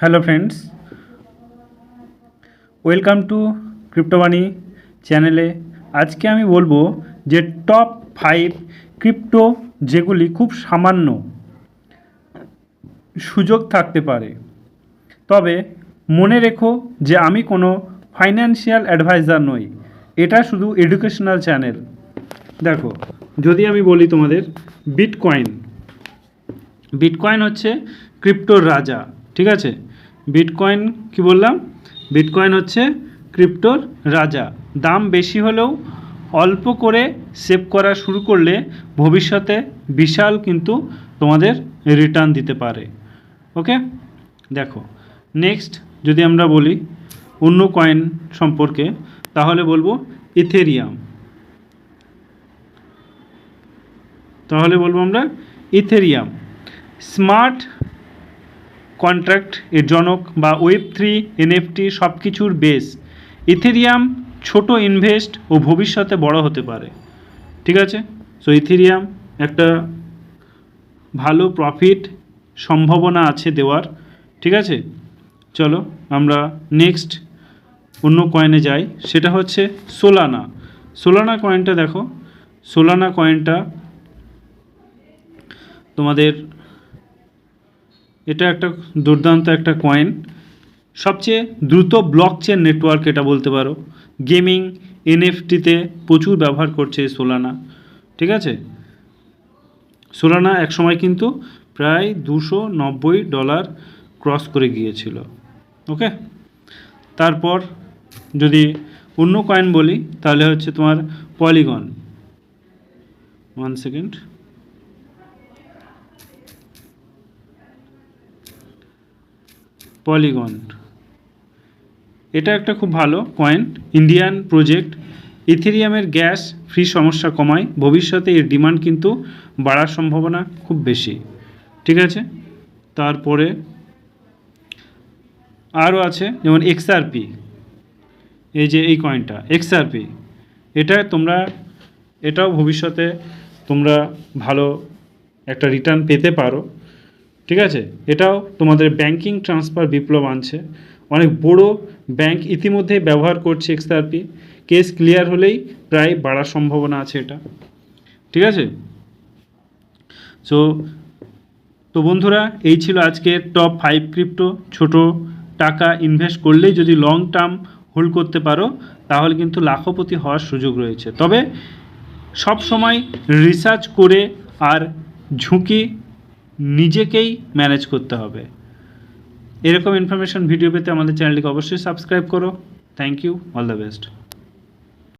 Hello friends welcome to ক্রিপ্টোবাণী চ্যানেলে আজকে আমি বলব যে টপ ফাইভ ক্রিপ্টো যেগুলি খুব সামান্য সুযোগ থাকতে পারে। তবে মনে রেখো যে আমি কোনো ফাইন্যান্সিয়াল অ্যাডভাইজার নই, এটা শুধু এডুকেশনাল চ্যানেল দেখো, যদি আমি বলি তোমাদের বিটকয়েন বিটকয়েন হচ্ছে ক্রিপ্টোর রাজা, ঠিক আছে? বিটকয়েন কি বললাম? বিটকয়েন হচ্ছে ক্রিপ্টোর রাজা। দাম বেশি হলেও অল্প করে সেভ করা শুরু করলে ভবিষ্যতে বিশাল কিন্তু তোমাদের রিটার্ন দিতে পারে। ওকে দেখো নেক্সট যদি আমরা বলি অন্য কয়েন সম্পর্কে, তাহলে বলব ইথেরিয়াম তাহলে বলব আমরা ইথেরিয়াম স্মার্ট কন্ট্রাক্ট এর জনক বা ওয়েব থ্রি এনএফটি সব কিছুর বেস ইথেরিয়াম ছোট ইনভেস্ট ও ভবিষ্যতে বড় হতে পারে। ঠিক আছে? সো ইথেরিয়াম একটা ভালো প্রফিট সম্ভাবনা আছে দেওয়ার। ঠিক আছে? চলো, আমরা নেক্সট অন্য কয়েনে যাই। সেটা হচ্ছে সোলানা সোলানা কয়েনটা দেখো। সোলানা কয়েনটা তোমাদের এটা একটা দুর্দান্ত একটা কয়েন সবচেয়ে দ্রুত ব্লক চেন নেটওয়ার্ক এটা বলতে পারো। গেমিং এনএফটিতে প্রচুর ব্যবহার করছে সোলানা ঠিক আছে? সোলানা একসময় কিন্তু প্রায় দুশো নব্বই ডলার ক্রস করে গিয়েছিল ওকে তারপর যদি অন্য কয়েন বলি, তাহলে হচ্ছে তোমার পলিগন ওয়ান সেকেন্ড পলিগন। এটা একটা খুব ভালো কয়েন, ইন্ডিয়ান প্রজেক্ট। ইথেরিয়ামের গ্যাস ফ্রি সমস্যা কমায়, ভবিষ্যতে এর ডিমান্ড কিন্তু বাড়ার সম্ভাবনা খুব বেশি। ঠিক আছে? তারপরে আরও আছে, যেমন এক্সআরপি এই যে এই কয়েনটা এক্সআরপি এটা তোমরা, এটাও ভবিষ্যতে তোমরা ভালো একটা রিটার্ন পেতে পারো। ঠিক আছে? এটাও তোমাদের ব্যাংকিং ট্রান্সফার বিপ্লব আনছে। অনেক বড় ব্যাংক ইতিমধ্যেই ব্যবহার করছে এক্সআরপি কেস ক্লিয়ার হলেই প্রায় বাড়ার সম্ভাবনা আছে এটা। ঠিক আছে? সো তো বন্ধুরা, এই ছিল আজকের টপ ফাইভ ক্রিপ্টো ছোট টাকা ইনভেস্ট করলেই যদি লং টার্ম হোল্ড করতে পারো, তাহলে কিন্তু লাখপতি হওয়ার সুযোগ রয়েছে। তবে সব সময় রিসার্চ করে আর ঝুঁকি নিজেকেই ম্যানেজ করতে হবে। এরকম ইনফরমেশন ভিডিও পেতে আমাদের চ্যানেলটিকে অবশ্যই সাবস্ক্রাইব করো। Thank you all the best